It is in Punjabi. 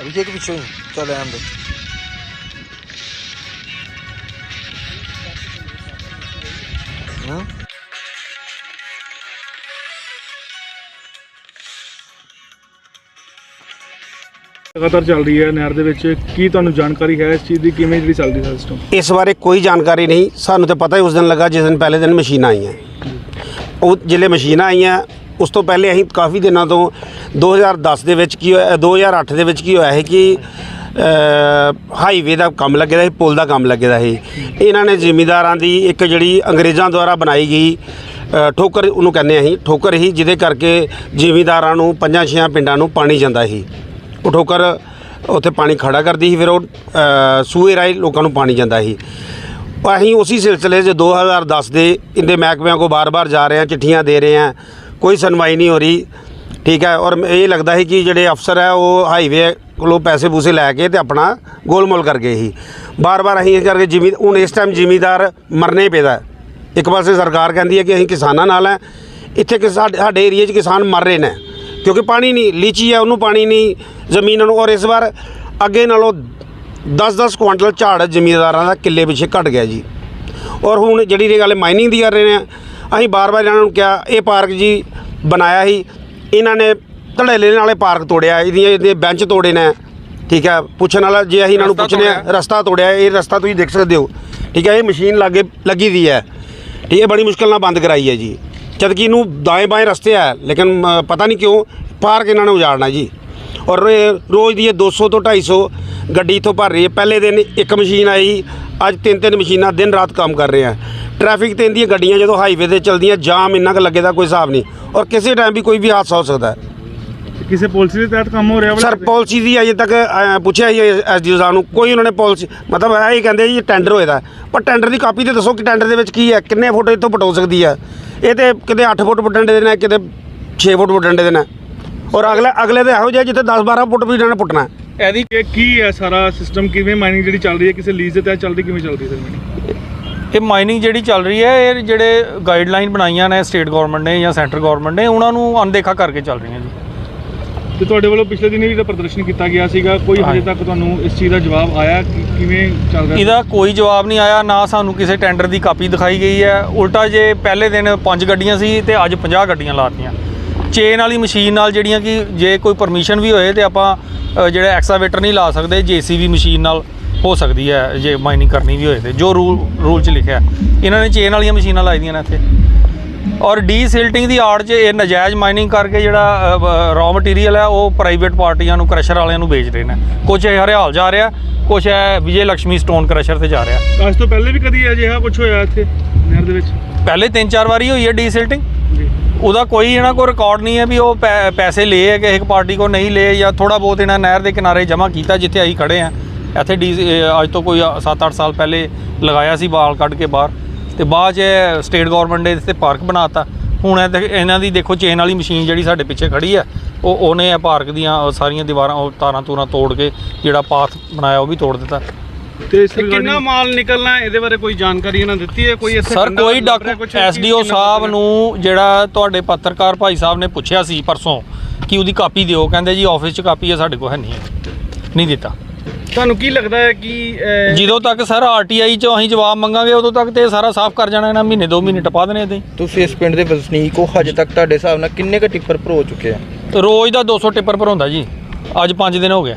ਅਭਿਜੇ ਕੇ ਪਿੱਛੋਂ ਹੀ ਚੱਲ ਆਂ ਦੇ ਹਾਂ ਲਗਾਤਾਰ ਚੱਲ ਰਹੀ ਹੈ ਨਹਿਰ ਦੇ ਵਿੱਚ। ਕੀ ਤੁਹਾਨੂੰ ਜਾਣਕਾਰੀ ਹੈ ਇਸ ਚੀਜ਼ ਦੀ? ਕਿਵੇਂ ਜਿਹੜੀ ਚੱਲਦੀ ਹੈ ਸਿਸਟਮ ਇਸ ਬਾਰੇ ਕੋਈ ਜਾਣਕਾਰੀ ਨਹੀਂ। ਸਾਨੂੰ ਤਾਂ ਪਤਾ ਹੀ ਉਸ ਦਿਨ ਲੱਗਾ ਜਿਸ ਦਿਨ ਪਹਿਲੇ ਦਿਨ ਮਸ਼ੀਨਾਂ ਆਈਆਂ। ਉਹ ਜਿਹੜੇ ਮਸ਼ੀਨਾਂ ਆਈਆਂ ਉਸ ਤੋਂ ਪਹਿਲੇ ਅਸੀਂ ਕਾਫੀ ਦਿਨਾਂ ਤੋਂ 2010 ਦੇ ਵਿੱਚ ਕੀ ਹੋਇਆ 2008 ਦੇ ਵਿੱਚ ਕੀ ਹੋਇਆ ਹੈ ਕਿ ਹਾਈਵੇ ਦਾ ਕੰਮ ਲੱਗਿਆ ਸੀ, ਪੁਲ ਦਾ ਕੰਮ ਲੱਗਿਆ ਸੀ। ਇਹਨਾਂ ਨੇ ਜ਼ਿਮੀਂਦਾਰਾਂ ਦੀ ਇੱਕ ਜਿਹੜੀ ਅੰਗਰੇਜ਼ਾਂ ਦੁਆਰਾ ਬਣਾਈ ਗਈ ਠੋਕਰ ਉਹਨੂੰ ਕਹਿੰਦੇ ਅਸੀਂ, ਠੋਕਰ ਹੀ, ਜਿਹਦੇ ਕਰਕੇ ਜ਼ਿਮੀਂਦਾਰਾਂ ਨੂੰ, ਪੰਜਾਂ ਛਿਆਂ ਪਿੰਡਾਂ ਨੂੰ ਪਾਣੀ ਜਾਂਦਾ ਸੀ। ਉਹ ਠੋਕਰ ਉੱਥੇ ਪਾਣੀ ਖੜਾ ਕਰਦੀ ਸੀ, ਫਿਰ ਉਹ ਸੂਏ ਰਾਹੀਂ ਲੋਕਾਂ ਨੂੰ ਪਾਣੀ ਜਾਂਦਾ ਸੀ। ਅਸੀਂ ਉਸੇ ਸਿਲਸਿਲੇ 'ਚ 2010 ਦੇ ਇੰਦੇ ਮਹਿਕਮਿਆਂ ਕੋ ਬਾਰ-ਬਾਰ ਜਾ ਰਹੇ ਹਾਂ, ਚਿੱਠੀਆਂ ਦੇ ਰਹੇ ਹਾਂ। ਕੋਈ ਸੁਣਵਾਈ ਨਹੀਂ ਹੋ ਰਹੀ, ਠੀਕ ਹੈ, ਔਰ ਇਹ ਲੱਗਦਾ ਹੈ ਕਿ ਜਿਹੜੇ ਅਫਸਰ ਹੈ, ਉਹ ਹਾਈਵੇ ਕੋਲੋਂ ਪੈਸੇ ਪੂਸੇ ਲੈ ਕੇ ਤੇ ਆਪਣਾ ਗੋਲਮੋਲ ਕਰ ਗਏ ਸੀ। ਬਾਰ-ਬਾਰ ਅਸੀਂ ਇਹ ਕਰਕੇ ਜਿਮੀ, ਹੁਣ ਇਸ ਟਾਈਮ ਜ਼ਿਮੀਦਾਰ ਮਰਨੇ ਹੀ ਪੈਦਾ ਇੱਕ ਪਾਸੇ ਸਰਕਾਰ ਕਹਿੰਦੀ ਹੈ ਕਿ ਅਸੀਂ ਕਿਸਾਨਾਂ ਨਾਲ ਹੈ, ਇੱਥੇ ਕਿ ਸਾਡੇ ਸਾਡੇ ਏਰੀਆ 'ਚ ਕਿਸਾਨ ਮਰ ਰਹੇ ਨੇ, ਕਿਉਂਕਿ ਪਾਣੀ ਨਹੀਂ, ਲੀਚੀ ਹੈ, ਉਹਨੂੰ ਪਾਣੀ ਨਹੀਂ, ਜ਼ਮੀਨ ਨੂੰ ਔਰ ਇਸ ਵਾਰ ਅੱਗੇ ਨਾਲੋਂ 10-10 ਕੁਆਂਟਲ ਝਾੜ ਜ਼ਿਮੀਦਾਰਾਂ ਦਾ ਕਿੱਲੇ ਪਿੱਛੇ ਘਟ ਗਿਆ ਜੀ। ਔਰ ਹੁਣ ਜਿਹੜੀ ਇਹ ਗੱਲ ਮਾਈਨਿੰਗ ਦੀ ਕਰ ਰਹੇ ਨੇ ਅਸੀਂ ਬਾਰ-ਬਾਰ ਇਹਨਾਂ ਨੂੰ ਕਿਹਾ ਇਹ ਪਾਰਕ ਜੀ ਬਣਾਇਆ ਸੀ। ਇਹਨਾਂ ਨੇ ਧੜੇਲੇ ਨਾਲੇ ਪਾਰਕ ਤੋੜਿਆ ਇਹਦੀਆਂ ਇਹਦੇ ਬੈਂਚ ਤੋੜੇ ਨੇ। ਠੀਕ ਹੈ ਪੁੱਛਣ ਵਾਲਾ ਜੇ ਅਸੀਂ ਇਹਨਾਂ ਨੂੰ ਪੁੱਛਨੇ ਆ ਰਸਤਾ ਤੋੜਿਆ ਇਹ ਰਸਤਾ ਤੁਸੀਂ ਦੇਖ ਸਕਦੇ ਹੋ। ਠੀਕ ਹੈ ਇਹ ਮਸ਼ੀਨ ਲਾਗੇ ਲੱਗੀ ਦੀ ਹੈ। ਠੀਕ ਹੈ ਬੜੀ ਮੁਸ਼ਕਲ ਨਾਲ ਬੰਦ ਕਰਾਈ ਹੈ ਜੀ। ਜਦ ਕਿ ਇਹਨੂੰ ਦਾएं ਬਾएं ਰਸਤੇ ਹੈ ਲੇਕਿਨ ਪਤਾ ਨਹੀਂ ਕਿਉਂ ਪਾਰਕ ਇਹਨਾਂ ਨੇ ਉਜਾੜਨਾ ਜੀ। ਔਰ ਰੋਜ਼ ਦੀ ਇਹ 200 ਤੋਂ 250 ਗੱਡੀ ਇੱਥੋਂ ਭਰ ਰਹੀ ਹੈ। ਪਹਿਲੇ ਦਿਨ ਇੱਕ ਮਸ਼ੀਨ ਆਈ ਅੱਜ ਤਿੰਨ ਤਿੰਨ ਮਸ਼ੀਨਾਂ ਦਿਨ ਰਾਤ ਕੰਮ ਕਰ ਰਹੇ ਆ। ਟ੍ਰੈਫਿਕ ਤੇ ਇੰਦੀਆਂ ਗੱਡੀਆਂ ਜਦੋਂ ਹਾਈਵੇ ਤੇ ਚੱਲਦੀਆਂ ਜਾਮ ਇੰਨਾ ਕੁ ਲੱਗੇ ਦਾ ਕੋਈ ਹਿਸਾਬ ਨਹੀਂ। ਔਰ ਕਿਸੇ ਟਾਈਮ ਵੀ ਕੋਈ ਵੀ ਹਾਦਸਾ ਹੋ ਸਕਦਾ ਹੈ। ਕਿਸੇ ਪਾਲਿਸੀ ਦੇ ਤਹਿਤ ਕੰਮ ਹੋ ਰਿਹਾ ਵਾ ਸਰ ਪਾਲਿਸੀ ਦੀ ਅਜੇ ਤੱਕ ਅ, ਪੁੱਛਿਆ ਹੀ ਐਸਡੀਓ ਸਾਹਿਬ ਨੂੰ ਕੋਈ ਉਹਨਾਂ ਨੇ ਪਾਲਿਸੀ ਮਤਲਬ ਇਹ ਹੀ ਕਹਿੰਦੇ ਜੀ ਟੈਂਡਰ ਹੋਏਦਾ ਪਰ ਟੈਂਡਰ ਦੀ ਕਾਪੀ ਤੇ ਦੱਸੋ ਕਿ ਟੈਂਡਰ ਦੇ ਵਿੱਚ ਕੀ ਹੈ ਕਿੰਨੇ ਫੁੱਟ ਇੱਥੋਂ ਪਟੋ ਸਕਦੀ ਹੈ। ਇਹ ਤੇ ਕਿਤੇ 8 ਫੁੱਟ ਪੁੱਟਣ ਦੇ ਨੇ ਕਿਤੇ 6 ਫੁੱਟ ਪੁੱਟਣ ਦੇ ਨੇ ਔਰ ਅਗਲੇ ਅਗਲੇ ਤੇ ਇਹੋ ਜਿਹਾ ਜਿੱਥੇ 10 12 ਫੁੱਟ ਵੀ ਇਹਨਾਂ ਨੇ ਪੁੱਟਣਾ ਹੈ। ਇਹਦੀ ਇਹ ਕੀ ਹੈ ਸਾਰਾ ਸਿਸਟਮ ਕਿਵੇਂ ਮਾਈਨਿੰਗ ਜਿਹੜੀ ਚੱਲ ਰਹੀ ਹੈ ਕਿਸੇ ਲੀਜ਼ ਦੇ ਤਹਿਤ ਚੱਲਦੀ ਕਿਵੇਂ ਚੱਲਦੀ ਸਰ? ਇਹ ਮਾਈਨਿੰਗ ਜਿਹੜੀ ਚੱਲ ਰਹੀ ਹੈ ਇਹ ਜਿਹੜੇ ਗਾਈਡਲਾਈਨ ਬਣਾਈਆਂ ਨੇ ਸਟੇਟ ਗਵਰਨਮੈਂਟ ਨੇ ਜਾਂ ਸੈਂਟਰ ਗਵਰਨਮੈਂਟ ਨੇ ਉਹਨਾਂ ਨੂੰ ਅਣਦੇਖਾ ਕਰਕੇ ਚੱਲ ਰਹੀਆਂ ਜੀ। ਤੇ ਤੁਹਾਡੇ ਵੱਲੋਂ ਪਿਛਲੇ ਦਿਨ ਵੀ ਜਿਹੜਾ ਪ੍ਰਦਰਸ਼ਨ ਕੀਤਾ ਗਿਆ ਸੀਗਾ। ਕੋਈ ਹਜੇ। ਤੱਕ ਤੁਹਾਨੂੰ ਇਸ ਚੀਜ਼ ਦਾ ਜਵਾਬ ਆਇਆ? ਕਿ ਕਿਵੇਂ ਚੱਲ ਰਿਹਾ ਇਹਦਾ ਕੋਈ ਜਵਾਬ ਨਹੀਂ ਆਇਆ ਨਾ ਸਾਨੂੰ ਕਿਸੇ ਟੈਂਡਰ ਦੀ ਕਾਪੀ ਦਿਖਾਈ ਗਈ ਹੈ। ਉਲਟਾ ਜੇ ਪਹਿਲੇ ਦਿਨ 5 ਗੱਡੀਆਂ ਸੀ ਤੇ ਅੱਜ 50 ਗੱਡੀਆਂ ਲਾਤੀਆਂ ਚੇਨ ਵਾਲੀ ਮਸ਼ੀਨ ਨਾਲ ਜਿਹੜੀਆਂ ਕਿ ਜੇ ਕੋਈ ਪਰਮਿਸ਼ਨ ਵੀ ਹੋਏ ਤੇ ਆਪਾਂ ਜਿਹੜਾ ਐਕਸਾਵੇਟਰ ਨਹੀਂ ਲਾ ਸਕਦੇ ਜੀਸੀਬੀ ਮਸ਼ੀਨ ਨਾਲ। ਹੋ ਸਕਦੀ ਹੈ ਜੇ ਮਾਈਨਿੰਗ ਕਰਨੀ ਵੀ ਹੋਏ ਤੇ ਜੋ ਰੂਲ ਰੂਲ 'ਚ ਲਿਖਿਆ। ਇਹਨਾਂ ਨੇ ਚੇਨ ਵਾਲੀਆਂ ਮਸ਼ੀਨਾਂ ਲਾਈ ਦੀਆਂ ਨੇ ਇੱਥੇ। ਔਰ ਡੀਸਿਲਟਿੰਗ ਦੀ ਆੜ 'ਚ ਇਹ ਨਜਾਇਜ਼ ਮਾਈਨਿੰਗ ਕਰਕੇ ਜਿਹੜਾ ਰॉ ਮਟੀਰੀਅਲ ਹੈ ਉਹ ਪ੍ਰਾਈਵੇਟ ਪਾਰਟੀਆਂ ਨੂੰ ਕ੍ਰਸ਼ਰ ਵਾਲਿਆਂ ਨੂੰ ਵੇਚ ਰਹੇ ਨੇ। ਕੁਝ ਇਹ ਹਰਿਆਲ ਜਾ ਰਿਹਾ ਕੁਝ ਹੈ ਵਿਜੇ ਲక్ష్ਮੀ ਸਟੋਨ ਕ੍ਰਸ਼ਰ ਤੇ ਜਾ ਰਿਹਾ। ਅੱਜ ਤੋਂ ਪਹਿਲੇ ਵੀ ਕਦੀ ਅਜਿਹਾ ਕੁਝ ਹੋਇਆ ਇੱਥੇ ਨਹਿਰ ਦੇ ਵਿੱਚ? ਪਹਿਲੇ ਤਿੰਨ ਚਾਰ ਵਾਰੀ ਹੋਈ ਹੈ ਡੀਸਿਲਟਿੰਗ ਜੀ। ਉਹਦਾ ਕੋਈ ਇਹਨਾਂ ਕੋਲ ਰਿਕਾਰਡ ਨਹੀਂ ਹੈ ਵੀ ਉਹ ਪੈਸੇ ਲਏ ਹੈ ਕਿ ਇੱਕ ਪਾਰਟੀ ਕੋ ਨਹੀਂ ਲਏ ਜਾਂ ਥੋੜਾ ਬਹੁਤ ਇਹਨਾਂ ਨਹਿਰ ਦੇ ਕਿਨਾਰੇ ਜਮ੍ਹਾਂ ਕੀਤਾ ਜਿੱਥੇ ਅਸੀਂ ਖੜੇ ਆ ਇੱਥੇ ਡੀ ਅੱਜ ਤੋਂ ਕੋਈ 7-8 ਸਾਲ ਪਹਿਲੇ ਲਗਾਇਆ ਸੀ ਬਾਲ ਕੱਢ ਕੇ ਬਾਹਰ। ਤੇ ਬਾਅਦ 'ਚ ਸਟੇਟ ਗਵਰਨਮੈਂਟ ਨੇ ਇੱਥੇ ਪਾਰਕ ਬਣਾਤਾ। ਹੁਣ ਇਹਨਾਂ ਦੀ ਦੇਖੋ ਚੇਨ ਵਾਲੀ ਮਸ਼ੀਨ ਜਿਹੜੀ ਸਾਡੇ ਪਿੱਛੇ ਖੜੀ ਹੈ ਉਹ ਉਹਨੇ ਇਹ ਪਾਰਕ ਦੀਆਂ ਸਾਰੀਆਂ ਦੀਵਾਰਾਂ ਉਹ ਤਾਰਾਂ ਤੂਰਾਂ ਤੋੜ ਕੇ ਜਿਹੜਾ ਪਾਥ ਬਣਾਇਆ ਉਹ ਵੀ ਤੋੜ ਦਿੱਤਾ। ਤੇ ਇਸ ਕਿੰਨਾ ਮਾਲ ਨਿਕਲਣਾ ਹੈ ਇਹਦੇ ਬਾਰੇ ਕੋਈ ਜਾਣਕਾਰੀ ਇਹਨਾਂ ਦਿੱਤੀ ਹੈ? ਕੋਈ ਇੱਥੇ ਸਰ ਕੋਈ ਲੱਭ ਡਾਕੂ ਰਿਹਾ ਕੁਛ ਐਸਡੀਓ ਸਾਹਿਬ? ਨੂੰ ਜਿਹੜਾ ਤੁਹਾਡੇ ਪੱਤਰਕਾਰ ਭਾਈ ਸਾਹਿਬ ਨੇ ਪੁੱਛਿਆ ਸੀ ਪਰਸੋਂ ਕਿ ਉਹਦੀ ਕਾਪੀ ਦਿਓ। ਕਹਿੰਦੇ ਜੀ ਆਫਿਸ 'ਚ ਕਾਪੀ ਹੈ ਸਾਡੇ ਕੋਲ ਹੈ ਨਹੀਂ। ਹੈ ਨਹੀਂ ਦਿੱਤਾ। ਤੁਹਾਨੂੰ ਕੀ ਲੱਗਦਾ ਹੈ ਕਿ ਅਹ, ਜਦੋਂ ਤੱਕ ਸਰ ਆਰਟੀਆਈ 'ਚੋਂ ਅਸੀਂ ਜਵਾਬ ਮੰਗਾਂਗੇ ਉਦੋਂ ਤੱਕ ਤੇ ਇਹ ਸਾਰਾ ਸਾਫ਼ ਕਰ ਜਾਣਾ ਇਹਨਾਂ ਮਹੀਨੇ ਦੋ ਮਹੀਨੇ ਟਪਾ ਦੇਣੇ ਇਦਾਂ ਤੁਸੀਂ ਇਸ ਪਿੰਡ ਦੇ ਵਸਨੀਕ ਹੋ ਹਜੇ ਤੱਕ ਤੁਹਾਡੇ ਹਿਸਾਬ ਨਾਲ ਕਿੰਨੇ ਕੁ ਟਿੱਪਰ ਭਰੋ ਚੁੱਕੇ ਆ? ਰੋਜ਼ ਦਾ 200 ਟਿੱਪਰ ਭਰਾਉਂਦਾ ਜੀ। ਅੱਜ 5 ਦਿਨ ਹੋ ਗਏ।